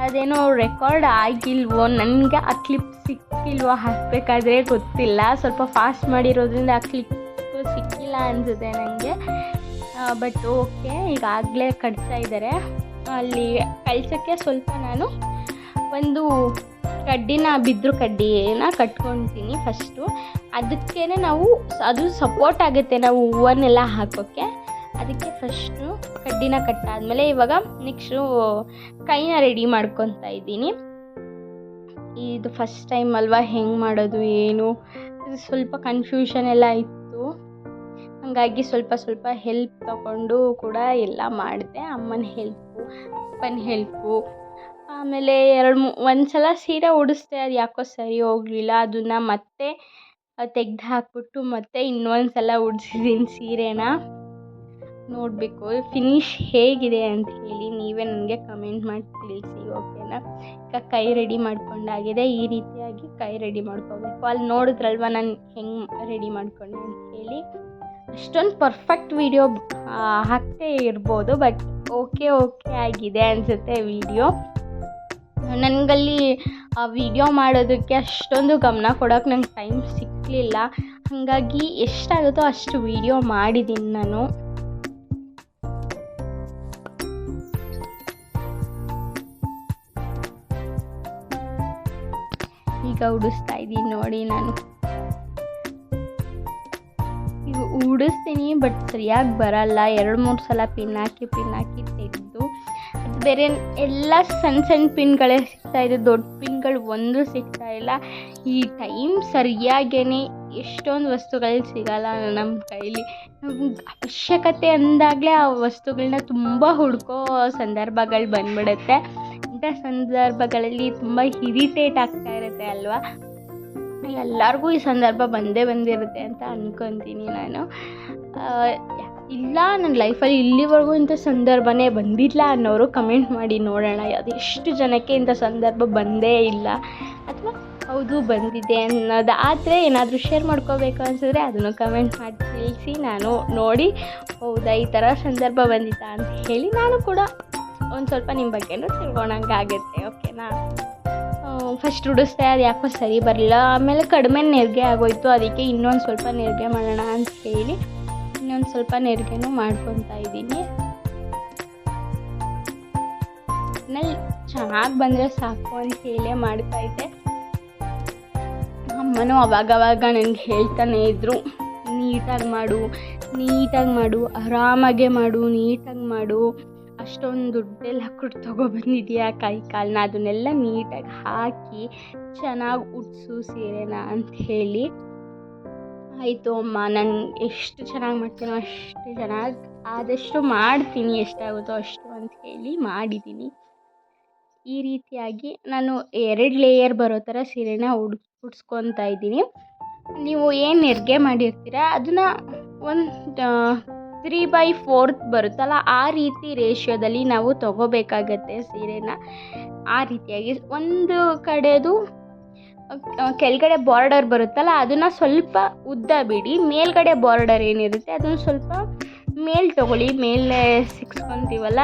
ಅದೇನೋ ರೆಕಾರ್ಡ್ ಆಗಿಲ್ವೋ, ನನಗೆ ಆ ಕ್ಲಿಪ್ ಸಿಕ್ಕಿಲ್ವೋ ಹಾಕಬೇಕಾದ್ರೆ ಗೊತ್ತಿಲ್ಲ. ಸ್ವಲ್ಪ ಫಾಸ್ಟ್ ಮಾಡಿರೋದ್ರಿಂದ ಆ ಕ್ಲಿಪ್ ಸಿಕ್ಕಿಲ್ಲ ಅನಿಸುತ್ತೆ ನನಗೆ ಬಟ್ ಓಕೆ ಈಗಾಗಲೇ ಕಟ್ತಾ ಇದ್ದಾರೆ ಅಲ್ಲಿ ಕಳ್ಸೋಕ್ಕೆ ಸ್ವಲ್ಪ ನಾನು ಒಂದು ಕಡ್ಡಿನ ಬಿದ್ರು ಕಡ್ಡಿನ ಕಟ್ಕೊತೀನಿ ಫಸ್ಟು ಅದಕ್ಕೇ ನಾವು ಅದು ಸಪೋರ್ಟ್ ಆಗುತ್ತೆ ನಾವು ಹೂವನ್ನೆಲ್ಲ ಹಾಕೋಕ್ಕೆ. ಅದಕ್ಕೆ ಫಸ್ಟು ಕಡ್ಡಿನ ಕಟ್ಟಾದಮೇಲೆ ಇವಾಗ ನೆಕ್ಸ್ಟು ಕೈನ ರೆಡಿ ಮಾಡ್ಕೊತಾ ಇದ್ದೀನಿ. ಇದು ಫಸ್ಟ್ ಟೈಮ್ ಅಲ್ವಾ ಹೆಂಗೆ ಮಾಡೋದು ಏನು? ಸ್ವಲ್ಪ ಕನ್ಫ್ಯೂಷನ್ ಎಲ್ಲ ಇತ್ತು. ಹಾಗಾಗಿ ಸ್ವಲ್ಪ ಸ್ವಲ್ಪ ಹೆಲ್ಪ್ ತಗೊಂಡು ಕೂಡ ಎಲ್ಲ ಮಾಡಿದೆ. ಅಮ್ಮನ ಹೆಲ್ಪು ಅಪ್ಪನ ಹೆಲ್ಪು ಆಮೇಲೆ ಎರಡು ಮೂ ಒಂದು ಸಲ ಸೀರೆ ಉಡಿಸ್ದೆ, ಅದು ಯಾಕೋ ಸರಿ ಹೋಗ್ಲಿಲ್ಲ. ಅದನ್ನು ಮತ್ತೆ ತೆಗ್ದು ಹಾಕಿಬಿಟ್ಟು ಮತ್ತೆ ಇನ್ನೊಂದು ಸಲ ಉಡ್ಸಿದ್ದೀನಿ ಸೀರೆನ. ನೋಡಬೇಕು ಫಿನಿಶ್ ಹೇಗಿದೆ ಅಂತ ಹೇಳಿ ನೀವೇ ನನಗೆ ಕಮೆಂಟ್ ಮಾಡಿ ತಿಳಿಸಿ ಓಕೆನಾ ಈಗ ಕೈ ರೆಡಿ ಮಾಡ್ಕೊಂಡಾಗಿದೆ. ಈ ರೀತಿಯಾಗಿ ಕೈ ರೆಡಿ ಮಾಡ್ಕೋಬೇಕು. ಅಲ್ಲಿ ನೋಡಿದ್ರಲ್ವ ನಾನು ಹೆಂಗೆ ರೆಡಿ ಮಾಡ್ಕೊಂಡೆ ಅಂತ ಹೇಳಿ. ಅಷ್ಟೊಂದು ಪರ್ಫೆಕ್ಟ್ ವಿಡಿಯೋ ಹಾಕ್ತೇ ಇರ್ಬೋದು ಬಟ್ ಓಕೆ ಓಕೆ ಆಗಿದೆ ಅನಿಸುತ್ತೆ ವಿಡಿಯೋ ನನಗಲ್ಲಿ ಆ ವಿಡಿಯೋ ಮಾಡೋದಕ್ಕೆ ಅಷ್ಟೊಂದು ಗಮನ ಕೊಡೋಕೆ ನಂಗೆ ಟೈಮ್ ಸಿಕ್ಕಲಿಲ್ಲ ಹಾಗಾಗಿ ಎಷ್ಟಾಗುತ್ತೋ ಅಷ್ಟು ವಿಡಿಯೋ ಮಾಡಿದ್ದೀನಿ ನಾನು. ಈಗ ಉಡಿಸ್ತಾ ಇದ್ದೀನಿ ನೋಡಿ ನಾನು. ಈಗ ಉಡಿಸ್ತೀನಿ ಬಟ್ ಸರಿಯಾಗಿ ಬರಲ್ಲ. ಎರಡು ಮೂರು ಸಲ ಪಿನ್ ಹಾಕಿ ಪಿನ್ ಹಾಕಿ ತೆಗೆದು ಬೇರೆ ಎಲ್ಲ ಸಣ್ಣ ಸಣ್ಣ ಪಿನ್ಗಳೇ ಸಿಗ್ತಾ ಇದೆ. ದೊಡ್ಡ ಪಿನ್ಗಳು ಒಂದು ಸಿಗ್ತಾ ಇಲ್ಲ. ಈ ಟೈಮ್ ಸರಿಯಾಗೇ ಎಷ್ಟೊಂದು ವಸ್ತುಗಳು ಸಿಗಲ್ಲ ನಮ್ಮ ಕೈಲಿ. ಅವಶ್ಯಕತೆ ಅಂದಾಗಲೇ ಆ ವಸ್ತುಗಳನ್ನ ತುಂಬ ಹುಡ್ಕೋ ಸಂದರ್ಭಗಳು ಬಂದ್ಬಿಡುತ್ತೆ. ಇಂಥ ಸಂದರ್ಭಗಳಲ್ಲಿ ತುಂಬ ಇರಿಟೇಟ್ ಆಗ್ತಾ ಇರುತ್ತೆ ಅಲ್ವಾ? ಎಲ್ಲರಿಗೂ ಈ ಸಂದರ್ಭ ಬಂದೇ ಬಂದಿರುತ್ತೆ ಅಂತ ಅಂದ್ಕೊತೀನಿ ನಾನು. ಇಲ್ಲ ನನ್ನ ಲೈಫಲ್ಲಿ ಇಲ್ಲಿವರೆಗೂ ಇಂಥ ಸಂದರ್ಭನೇ ಬಂದಿಲ್ಲ ಅನ್ನೋರು ಕಮೆಂಟ್ ಮಾಡಿ ನೋಡೋಣ. ಅದೆಷ್ಟು ಜನಕ್ಕೆ ಇಂಥ ಸಂದರ್ಭ ಬಂದೇ ಇಲ್ಲ. ಅಥವಾ ಹೌದು, ಬಂದಿದೆ ಅನ್ನೋದು. ಆದರೆ ಏನಾದರೂ ಶೇರ್ ಮಾಡ್ಕೋಬೇಕು ಅನಿಸಿದ್ರೆ ಅದನ್ನು ಕಮೆಂಟ್ ಮಾಡಿ, ತಿಳಿಸಿ. ನಾನು ನೋಡಿ, ಹೌದಾ, ಈ ಥರ ಸಂದರ್ಭ ಬಂದಿತ್ತಾ ಅಂತ ಹೇಳಿ ನಾನು ಕೂಡ ಒಂದು ಸ್ವಲ್ಪ ನಿಮ್ಮ ಬಗ್ಗೆನೂ ತಿಳ್ಕೊಳಂಗಾಗುತ್ತೆ ಓಕೆನಾ ಫಸ್ಟ್ ಉಡಿಸ್ದೆ ಅದು ಯಾಕೋ ಸರಿ ಬರಲಿಲ್ಲ. ಆಮೇಲೆ ಕಡಿಮೆ ನೆರಿಗೆ ಆಗೋಯ್ತು. ಅದಕ್ಕೆ ಇನ್ನೊಂದು ಸ್ವಲ್ಪ ನೆರಿಗೆ ಮಾಡೋಣ ಅಂತ ಹೇಳಿ. ಇನ್ನೊಂದು ಸ್ವಲ್ಪ ನೆರಿಗೆನೂ ಮಾಡ್ಕೊತಾ ಇದ್ದೀನಿ. ನಲ್ಲಿ ಚೆನ್ನಾಗಿ ಬಂದರೆ ಸಾಕು ಅಂತ ಹೇಳೇ ಮಾಡ್ತಾಯಿದ್ದೆ ಅಮ್ಮನೂ ಅವಾಗವಾಗ ನನಗೆ ಹೇಳ್ತಾನೆ ಇದ್ದರು ನೀಟಾಗಿ ಮಾಡು ನೀಟಾಗಿ ಮಾಡು, ಆರಾಮಾಗೆ ಮಾಡು, ನೀಟಾಗಿ ಮಾಡು. ಅಷ್ಟೊಂದು ದುಡ್ಡೆಲ್ಲ ಕೊಟ್ಟು ತೊಗೊಬಂದಿದ್ಯಾ ಕೈ ಕಾಲನ್ನ ಅದನ್ನೆಲ್ಲ ನೀಟಾಗಿ ಹಾಕಿ ಚೆನ್ನಾಗಿ ಉಡ್ಸು ಸೀರೆನ ಅಂತ ಹೇಳಿ ಆಯಿತು ಅಮ್ಮ, ನಾನು ಎಷ್ಟು ಚೆನ್ನಾಗಿ ಮಾಡ್ತೀನೋ ಅಷ್ಟು ಚೆನ್ನಾಗಿ, ಆದಷ್ಟು ಮಾಡ್ತೀನಿ, ಎಷ್ಟಾಗುತ್ತೋ ಅಷ್ಟು ಅಂತ ಹೇಳಿ ಮಾಡಿದ್ದೀನಿ. ಈ ರೀತಿಯಾಗಿ ನಾನು ಎರಡು ಲೇಯರ್ ಬರೋ ಥರ ಸೀರೆನ ಉಡ್, ಉಡ್ಸ್ಕೊತಾ ಇದ್ದೀನಿ. ನೀವು ಏನು ನೆರಿಗೆ ಮಾಡಿರ್ತೀರ, ಅದನ್ನು ಒಂದು ತ್ರೀ ಬೈ ಫೋರ್ತ್ ಬರುತ್ತಲ್ಲ, ಆ ರೀತಿ ರೇಷಿಯೋದಲ್ಲಿ ನಾವು ತಗೋಬೇಕಾಗತ್ತೆ ಸೀರೆನ. ಆ ರೀತಿಯಾಗಿ ಒಂದು ಕಡೆದು ಕೆಳಗಡೆ ಬಾರ್ಡರ್ ಬರುತ್ತಲ್ಲ, ಅದನ್ನು ಸ್ವಲ್ಪ ಉದ್ದ ಬಿಡಿ. ಮೇಲ್ಗಡೆ ಬಾರ್ಡರ್ ಏನಿರುತ್ತೆ, ಅದನ್ನು ಸ್ವಲ್ಪ ಮೇಲ್ ತೊಗೊಳ್ಳಿ. ಮೇಲೆ ಸಿಕ್ಸ್ಕೊತೀವಲ್ಲ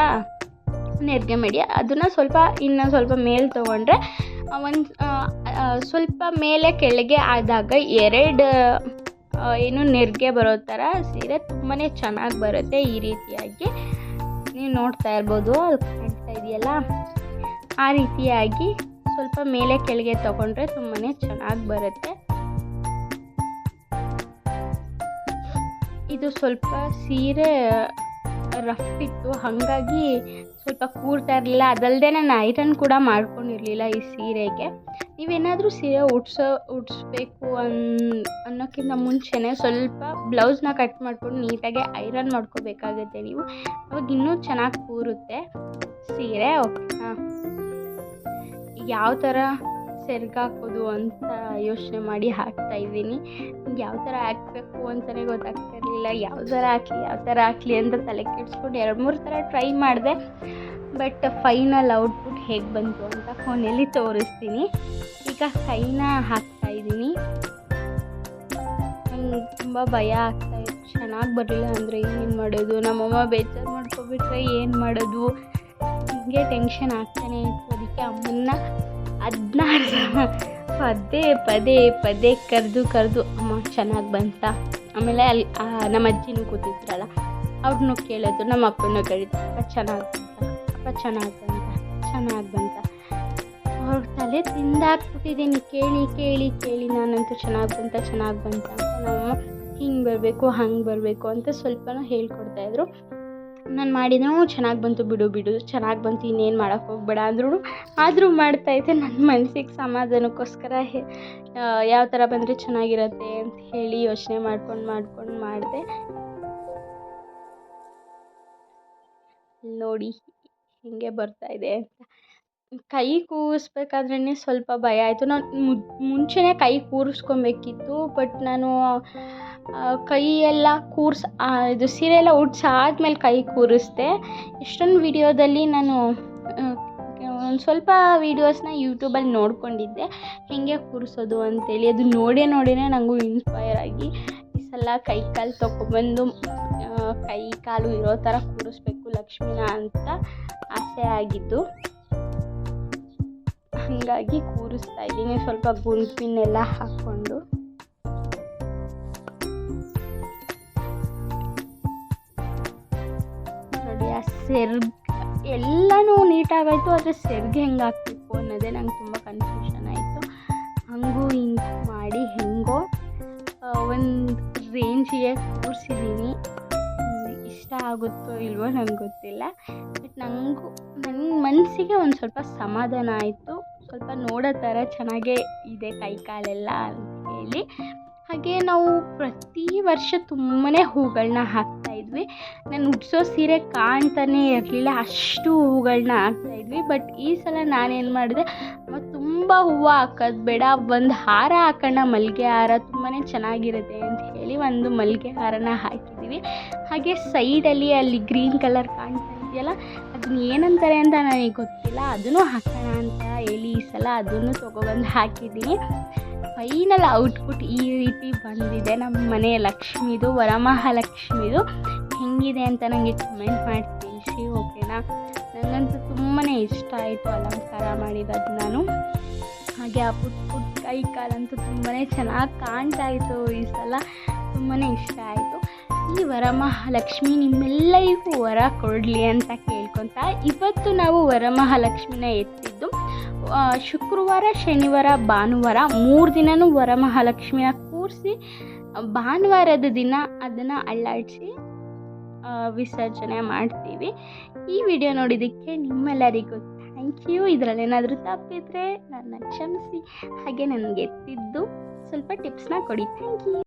ನೆರಿಗೆ ಮಾಡಿ. ಅದನ್ನು ಸ್ವಲ್ಪ, ಇನ್ನು ಸ್ವಲ್ಪ ಮೇಲೆ ತೊಗೊಂಡ್ರೆ ಒಂದು ಸ್ವಲ್ಪ ಮೇಲೆ ಕೆಳಗೆ ಆದಾಗ ಎರಡು ಏನು ನೆರಿಗೆ ಬರೋ ಥರ ಸೀರೆ ತುಂಬಾ ಚೆನ್ನಾಗಿ ಬರುತ್ತೆ ಈ ರೀತಿಯಾಗಿ. ನೀವು ನೋಡ್ತಾ ಇರ್ಬೋದು ಅದು ಕಾಣ್ತಾ ಇದೆಯಲ್ಲ. ಆ ರೀತಿಯಾಗಿ ಸ್ವಲ್ಪ ಮೇಲೆ ಕೆಳಗೆ ತಗೊಂಡ್ರೆ ತುಂಬಾ ಚೆನ್ನಾಗಿ ಬರುತ್ತೆ. ಇದು ಸ್ವಲ್ಪ ಸೀರೆ ರಫ್ ಇತ್ತು. ಹಾಗಾಗಿ ಸ್ವಲ್ಪ ಕೂರ್ತಾ ಇರಲಿಲ್ಲ. ಅದಲ್ಲದೆ ನಾನು ಐರನ್ ಕೂಡ ಮಾಡ್ಕೊಂಡಿರಲಿಲ್ಲ ಈ ಸೀರೆಗೆ. ನೀವೇನಾದರೂ ಸೀರೆ ಉಡ್ಸೋ, ಉಡ್ಸ್ಬೇಕು ಅನ್, ಅನ್ನೋಕ್ಕಿಂತ ಮುಂಚೆನೇ ಸ್ವಲ್ಪ ಬ್ಲೌಸ್ನ ಕಟ್ ಮಾಡ್ಕೊಂಡು ನೀಟಾಗಿ ಐರನ್ ಮಾಡ್ಕೋಬೇಕಾಗುತ್ತೆ ನೀವು. ಅವಾಗ ಇನ್ನೂ ಚೆನ್ನಾಗಿ ಕೂರುತ್ತೆ ಸೀರೆ, ಓಕೆನಾ? ಯಾವ ಥರ ಸೆರ್ಗಾಕೋದು ಅಂತ ಯೋಚನೆ ಮಾಡಿ ಹಾಕ್ತಾ ಇದ್ದೀನಿ. ಯಾವ ಥರ ಹಾಕಬೇಕು ಅಂತಲೇ ಗೊತ್ತಾಗ್ತಾ ಇರಲಿಲ್ಲ ಯಾವ ಥರ ಹಾಕಲಿ, ಯಾವ ಥರ ಹಾಕಲಿ ಅಂತ ತಲೆ ಕೆಡಿಸ್ಕೊಂಡು ಎರಡು ಮೂರು ಥರ ಟ್ರೈ ಮಾಡಿದೆ. ಬಟ್ ಫೈನಲ್ ಔಟ್ಪುಟ್ ಹೇಗೆ ಬಂತು ಅಂತ ಫೋನಲ್ಲಿ ತೋರಿಸ್ತೀನಿ. ಈಗ ಕೈನ ಹಾಕ್ತಾ ಇದ್ದೀನಿ. ನಂಗೆ ತುಂಬ ಭಯ ಆಗ್ತಾ ಇತ್ತು. ಚೆನ್ನಾಗಿ ಬರಲಿಲ್ಲ ಅಂದರೆ ಏನು ಮಾಡೋದು? ನಮ್ಮಮ್ಮ ಬೇಜಾರು ಮಾಡ್ಕೊಬಿಟ್ರೆ ಏನು ಮಾಡೋದು? ಹಿಂಗೆ ಟೆನ್ಷನ್ ಆಗ್ತಾನೆ ಇತ್ತು. ಅದಕ್ಕೆ ಅಮ್ಮನ್ನ ಹದಿನಾರು ಪದೇ ಪದೇ ಪದೇ ಕರೆದು ಕರೆದು, ಅಮ್ಮ, ಚೆನ್ನಾಗಿ ಬಂತ? ಆಮೇಲೆ ಅಲ್ಲಿ ನಮ್ಮ ಅಜ್ಜಿನೂ ಕೂತಿದ್ರಲ್ಲ, ಅವ್ರನ್ನೂ ಕೇಳೋದು ನಮ್ಮ ಅಪ್ಪನೂ ಕೇಳಿದ್ದು ಅಪ್ಪ, ಚೆನ್ನಾಗಿ ಬಂತ? ಅಪ್ಪ, ಚೆನ್ನಾಗಿ ಬಂತ? ಚೆನ್ನಾಗಿ ಬಂತ? ಅವ್ರ ತಲೆ ತಿಂದಾಕ್ಬಿಟ್ಟಿದ್ದೀನಿ ಕೇಳಿ ಕೇಳಿ ಕೇಳಿ, ನಾನಂತೂ ಚೆನ್ನಾಗಿ ಬಂತ ಚೆನ್ನಾಗಿ ಬಂತ? ಅಂತ ನಮ್ಮ ಹಿಂಗೆ ಬರಬೇಕು, ಹಂಗೆ ಬರಬೇಕು ಅಂತ ಸ್ವಲ್ಪನೂ ಹೇಳ್ಕೊಡ್ತಾಯಿದ್ರು ನಾನು ಮಾಡಿದ್ರೂ ಚೆನ್ನಾಗಿ ಬಂತು ಬಿಡು ಬಿಡು. ಚೆನ್ನಾಗಿ ಬಂತು, ಇನ್ನೇನು ಮಾಡೋಕ್ಕೆ ಹೋಗ್ಬೇಡ ಅಂದ್ರೂ ಆದರೂ ಮಾಡ್ತಾಯಿದ್ದೆ ನನ್ನ ಮನಸ್ಸಿಗೆ ಸಮಾಧಾನಕ್ಕೋಸ್ಕರ ಯಾವ ಥರ ಬಂದರೆ ಚೆನ್ನಾಗಿರತ್ತೆ ಅಂತ ಹೇಳಿ ಯೋಚನೆ ಮಾಡ್ಕೊಂಡು ಮಾಡ್ಕೊಂಡು ಮಾಡಿದೆ. ನೋಡಿ ಹೀಗೆ ಬರ್ತಾ ಇದೆ ಅಂತ. ಕೈ ಕೂರಿಸ್ಬೇಕಾದ್ರೇ ಸ್ವಲ್ಪ ಭಯ ಆಯಿತು. ನಾನು ಮುಂಚೆನೇ ಕೈ ಕೂರಿಸ್ಕೊಬೇಕಿತ್ತು, ಬಟ್ ನಾನು ಕೈ ಕೂರ್ಸಿ ಇದು ಸೀರೆ ಎಲ್ಲ ಉಡ್ಸಿ ಆದಮೇಲೆ ಕೈ ಕೂರಿಸ್ದೆ. ಎಷ್ಟೊಂದು ವಿಡಿಯೋದಲ್ಲಿ ನಾನು ಒಂದು ಸ್ವಲ್ಪ ವೀಡಿಯೋಸ್ನ ಯೂಟ್ಯೂಬಲ್ಲಿ ನೋಡ್ಕೊಂಡಿದ್ದೆ. ಹೇಗೆ ಕೂರಿಸೋದು ಅಂತೇಳಿ. ಅದು ನೋಡೇ ನೋಡಿನೇ ನನಗೂ ಇನ್ಸ್ಪೈರ್ ಆಗಿ ಈ ಸಲ ಕೈ ಕಾಲು ತೊಗೊಬಂದು ಕೈ ಕಾಲು ಇರೋ ಥರ ಕೂರಿಸ್ಬೇಕು ಲಕ್ಷ್ಮಿನ ಅಂತ ಆಸೆ ಆಗಿದ್ದು. ಹಾಗಾಗಿ ಕೂರಿಸ್ತಾ ಇದ್ದೀನಿ. ಸ್ವಲ್ಪ ಗುಂಪಿನೆಲ್ಲ ಹಾಕ್ಕೊಂಡು. ಸೆರ್ಗ್ ಎಲ್ಲನೂ ನೀಟಾಗಾಯಿತು, ಆದರೆ ಸೆರ್ಗ್ ಹೆಂಗೆ ಹಾಕಬೇಕು ಅನ್ನೋದೇ ನಂಗೆ ತುಂಬ ಕನ್ಫ್ಯೂಷನ್ ಆಯಿತು. ಹಂಗೂ ಹಿಂಗೆ ಮಾಡಿ ಹೆಂಗೋ ಒಂದು ರೇಂಜಿಗೆ ಕೂರಿಸಿದ್ದೀನಿ ಇಷ್ಟ ಆಗುತ್ತೋ ಇಲ್ವೋ ನಂಗೆ ಗೊತ್ತಿಲ್ಲ. ಬಟ್ ನನಗೂ ನನ್ನ ಮನಸ್ಸಿಗೆ ಒಂದು ಸ್ವಲ್ಪ ಸಮಾಧಾನ ಆಯಿತು. ಸ್ವಲ್ಪ ನೋಡೋ ಥರ ಚೆನ್ನಾಗೇ ಇದೆ ಕೈ ಕಾಲೆಲ್ಲ ಅಂತ ಹೇಳಿ. ಹಾಗೆ ನಾವು ಪ್ರತಿ ವರ್ಷ ತುಂಬಾ ಹೂಗಳನ್ನ ಹಾಕ್ತಾಯಿದ್ವಿ ನಾನು ಉಡ್ಸೋ ಸೀರೆ ಕಾಣ್ತಾನೇ ಇರಲಿಲ್ಲ, ಅಷ್ಟು ಹೂಗಳನ್ನ ಹಾಕ್ತಾಯಿದ್ವಿ ಬಟ್ ಈ ಸಲ ನಾನೇನು ಮಾಡಿದೆ ತುಂಬ ಹೂವು ಹಾಕೋದು ಬೇಡ, ಒಂದು ಹಾರ ಹಾಕೋಣ ಮಲ್ಲಿಗೆ ಹಾರ ತುಂಬಾ ಚೆನ್ನಾಗಿರುತ್ತೆ ಅಂತ ಹೇಳಿ ಒಂದು ಮಲ್ಲಿಗೆ ಹಾರನ ಹಾಕಿದ್ದೀವಿ ಹಾಗೆ ಸೈಡಲ್ಲಿ ಅಲ್ಲಿ ಗ್ರೀನ್ ಕಲರ್ ಕಾಣ್ತಾ ಇದೆಯಲ್ಲ ಅದನ್ನ ಏನಂತಾರೆ ಅಂತ ನನಗೆ ಗೊತ್ತಿಲ್ಲ, ಅದನ್ನು ಹಾಕೋಣ ಅಂತ ಹೇಳಿ ಈ ಸಲ ಅದನ್ನು ತೊಗೊಬಂದು ಹಾಕಿದ್ದೀನಿ ಫೈನಲ್ ಔಟ್ಪುಟ್ ಈ ರೀತಿ ಬಂದಿದೆ. ನಮ್ಮ ಮನೆಯ ಲಕ್ಷ್ಮಿದು, ವರಮಹಾಲಕ್ಷ್ಮಿದು. ಹೆಂಗಿದೆ ಅಂತ ನನಗೆ ಕಮೆಂಟ್ ಮಾಡಿ ತಿಳಿಸಿ ಓಕೆನಾ ನನಗಂತೂ ತುಂಬಾ ಇಷ್ಟ ಆಯಿತು ಅಲಂಕಾರ ಮಾಡಿರೋದು ನಾನು. ಹಾಗೆ ಆ ಪುಟ್ ಪುಟ್ ಕೈ ಕಾಲಂತೂ ತುಂಬಾ ಚೆನ್ನಾಗಿ ಕಾಣ್ತಾ ಇತ್ತು ಈ ಸಲ. ತುಂಬಾ ಇಷ್ಟ ಆಯಿತು. ಈ ವರಮಹಾಲಕ್ಷ್ಮಿ ನಿಮ್ಮೆಲ್ಲರಿಗೂ ವರ ಕೊಡಲಿ ಅಂತ ಕೇಳ್ಕೊತಾ, ಇವತ್ತು ನಾವು ವರಮಹಾಲಕ್ಷ್ಮಿನ ಎತ್ತಿದ್ದು ಶುಕ್ರವಾರ, ಶನಿವಾರ, ಭಾನುವಾರ ಮೂರು ದಿನವೂ ವರಮಹಾಲಕ್ಷ್ಮಿಯ ಕೂರಿಸಿ, ಭಾನುವಾರದ ದಿನ ಅದನ್ನು ಅಳ್ಳಾಡಿಸಿ ವಿಸರ್ಜನೆ ಮಾಡ್ತೀವಿ. ಈ ವಿಡಿಯೋ ನೋಡಿದ್ದಕ್ಕೆ ನಿಮ್ಮೆಲ್ಲರಿಗೂ ಥ್ಯಾಂಕ್ ಯು ಇದರಲ್ಲಿ ಏನಾದರೂ ತಪ್ಪಿದರೆ ನನ್ನ ಕ್ಷಮಿಸಿ. ಹಾಗೆ ನನಗೆ ಎತ್ತಿದ್ದು ಸ್ವಲ್ಪ ಟಿಪ್ಸ್ನ ಕೊಡಿ. Thank you